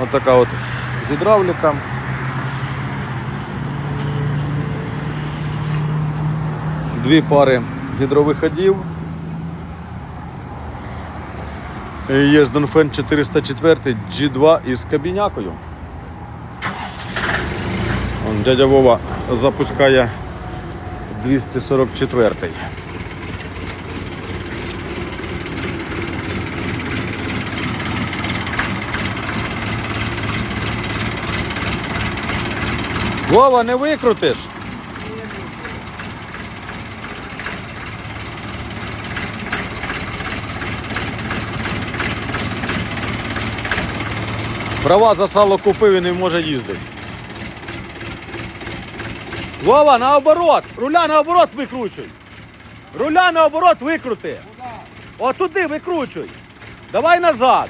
Ось така от гідравліка. Дві пари гідровиходів. Є Донфен 404 G2 із кабінякою. Дядя Вова запускає 244. Вова, не викрутиш. Права за сало купив і не може їздити. Вова, наоборот! Руля наоборот викручуй! Руля наоборот викрути! От туди викручуй! Давай назад!